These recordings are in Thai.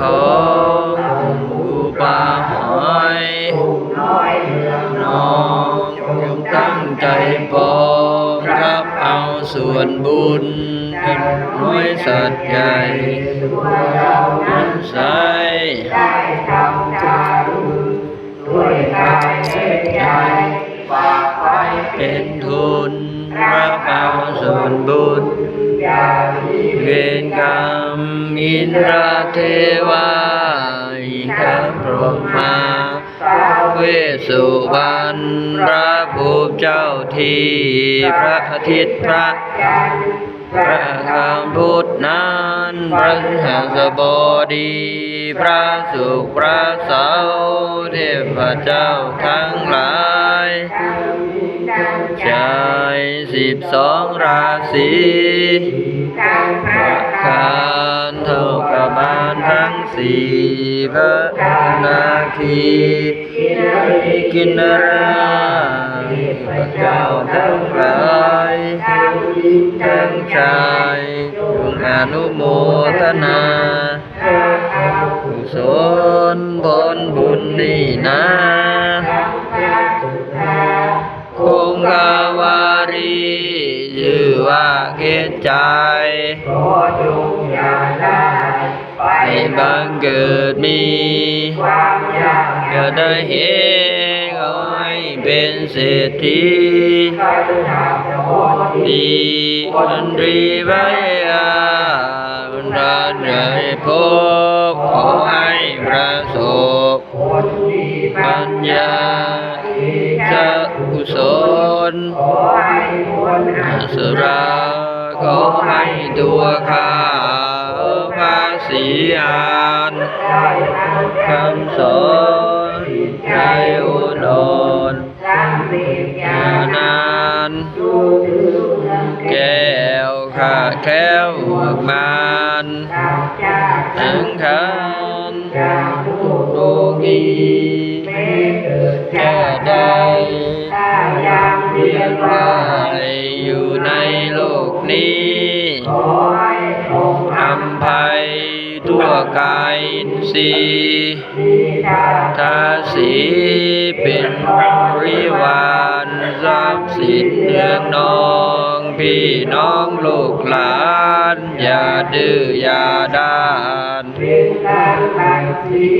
ของอุปาหอยน้อยเหลืองน้องจงตั้งใจปองรับเอาส่วนบุญเป็นน้อยสัตว์ใหญ่ตัวเรานั้นใสได้ทำจารด้วยกายและใจฝากไว้เป็นทุนรับเอาส่วนบุญอย่าที่เวรกรรม อินทราเทวาอิคพรหมาสาวเวสสุวรรณพระภูมิเจ้าที่พระอาทิตย์พระจันทร์พระคำพุทธนั้นพระหัสบดี พระสุขพระเสาร์เทพเจ้าทั้งหลายชายสิบสองราศี สี่พระนาคีกินราพระเจ้าทั้งหลายทั้งชายจงอนุโมทนากุศลผลบุญนี่นะคงกาวารีชื่อว่าเกศใจขอจงอย่าได้ ไปบังเกิดมีความยากอย่าได้เห็นเอาให้เป็นเศรษฐีดีมันรีไว้อาวันราใหญ่พบขอให้ประสบปัญญาจะกุศลอสุราขอให้ตัวข้าาษีอานคำสอนใจอุดรสร้างเสียานานแก้วขาแค้วมานตามจากถึงขันจากทุกโลกีเมื่อเกิดแก้จากได้ยังเวียนว่าว่ายอยู่ในโลกนี้ วกายอินทรีย์ดีทาทาสีเป็นบริวารทรัพย์สินเนืองนอง พี่น้องลูกหลาน อย่าดื้ออย่าด้านเป็นการตัดสี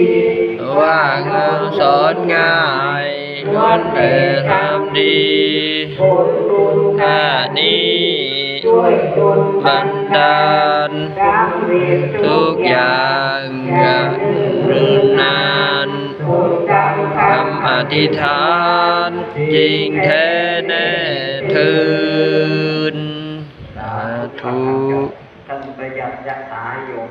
ว่าเงาสอนง่าย คนแต่ทำดีผลบุญท่านี้ช่วยจนบันดาลสำเร็จทุกอย่างอย่ารืนนานทำคำอธิษฐานจริงแท้แน่เทืนสาธุท่านประหยัดยักษ์าโยม